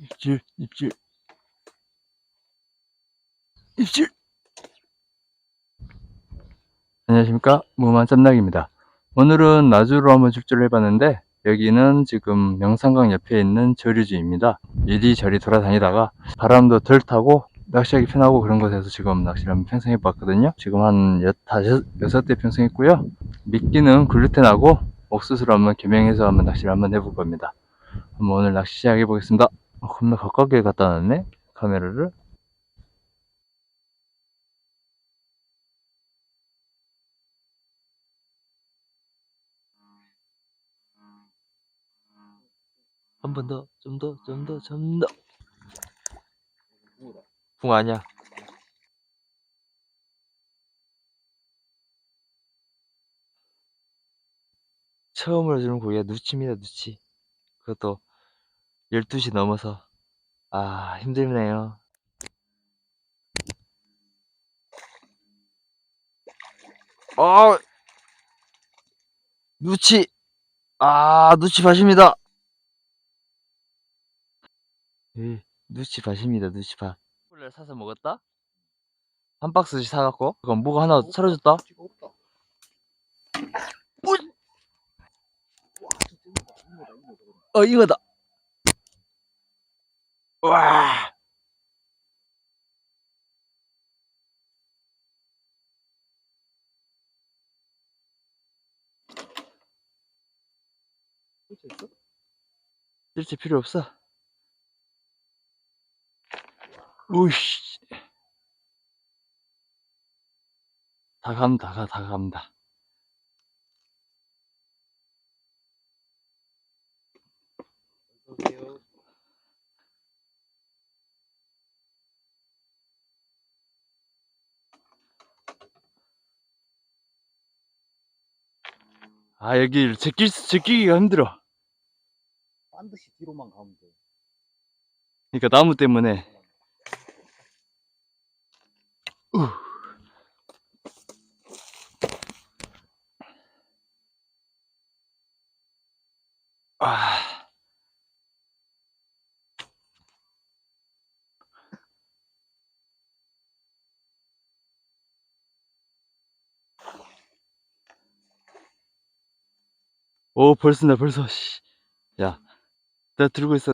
입질, 입질. 입질! 안녕하십니까. 무만 짬낙입니다. 오늘은 나주로 한번 출조를 해봤는데, 여기는 지금 명산강 옆에 있는 저류지입니다. 이리저리 돌아다니다가 바람도 덜 타고 낚시하기 편하고 그런 곳에서 지금 낚시를 한번 편성해봤거든요. 지금 한 여, 다섯, 여섯 대 편성했고요. 미끼는 글루텐하고 옥수수로 한번 겸용해서 한번 낚시를 한번 해볼 겁니다. 한번 오늘 낚시 시작해 보겠습니다. 어, 겁나 가깝게 갖다 놨네 카메라를. 한 번 더, 좀 더, 좀 더, 좀 더. 붕 아니야. 처음으로 주는 고기가 누치입니다, 누치. 그것도 12시 넘어서. 아, 힘들네요. 아, 누치. 아, 누치 밭입니다. 예, 누치 밭입니다, 누치 밭. 꿀을 사서 먹었다? 한 박스씩 사갖고. 그럼 뭐가 하나 사라졌다? 울! 어, 이거다. 와. 뜰채 필요 없어. 우이씨. 다 갑니다, 다, 다 갑니다. 아, 여기 제낄, 제끼기가 힘들어. 반드시 뒤로만 가면 돼. 그러니까 나무 때문에. 우. 아. 오, 벌써 나 벌써, 씨. 야, 내가 들고 있어.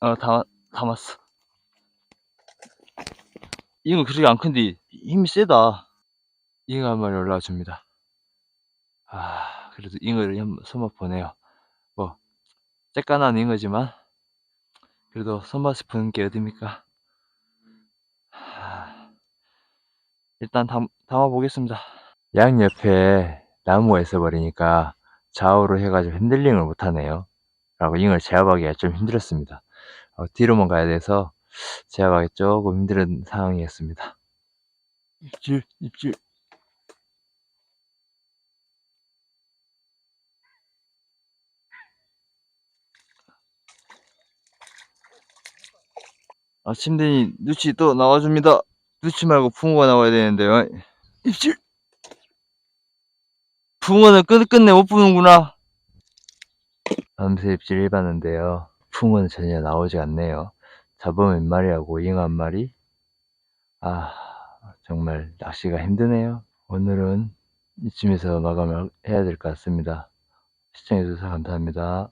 어, 다, 담았어. 이거 그렇게 안 큰데 힘이 세다. 잉어 한 마리 올라와 줍니다. 아, 그래도 잉어를 한번 손맛 보네요. 뭐, 쬐깐한 잉어지만, 그래도 손맛을 보는 게 어딥니까? 일단 담, 담아보겠습니다. 양 옆에 나무가 있어버리니까 좌우로 해가지고 핸들링을 못하네요. 라고 잉어를 제압하기가 좀 힘들었습니다. 어, 뒤로만 가야 돼서 제압하기 조금 힘든 상황이었습니다. 입질, 입질. 아침 되니 누치 또 나와줍니다. 누치 말고 붕어가 나와야 되는데요. 입질! 붕어는 끝, 끝내 못 부는구나. 밤새 입질 해봤는데요. 붕어는 전혀 나오지 않네요. 잡으면 몇 마리하고 잉어 한 마리? 아, 정말 낚시가 힘드네요. 오늘은 이쯤에서 마감을 해야 될 것 같습니다. 시청해주셔서 감사합니다.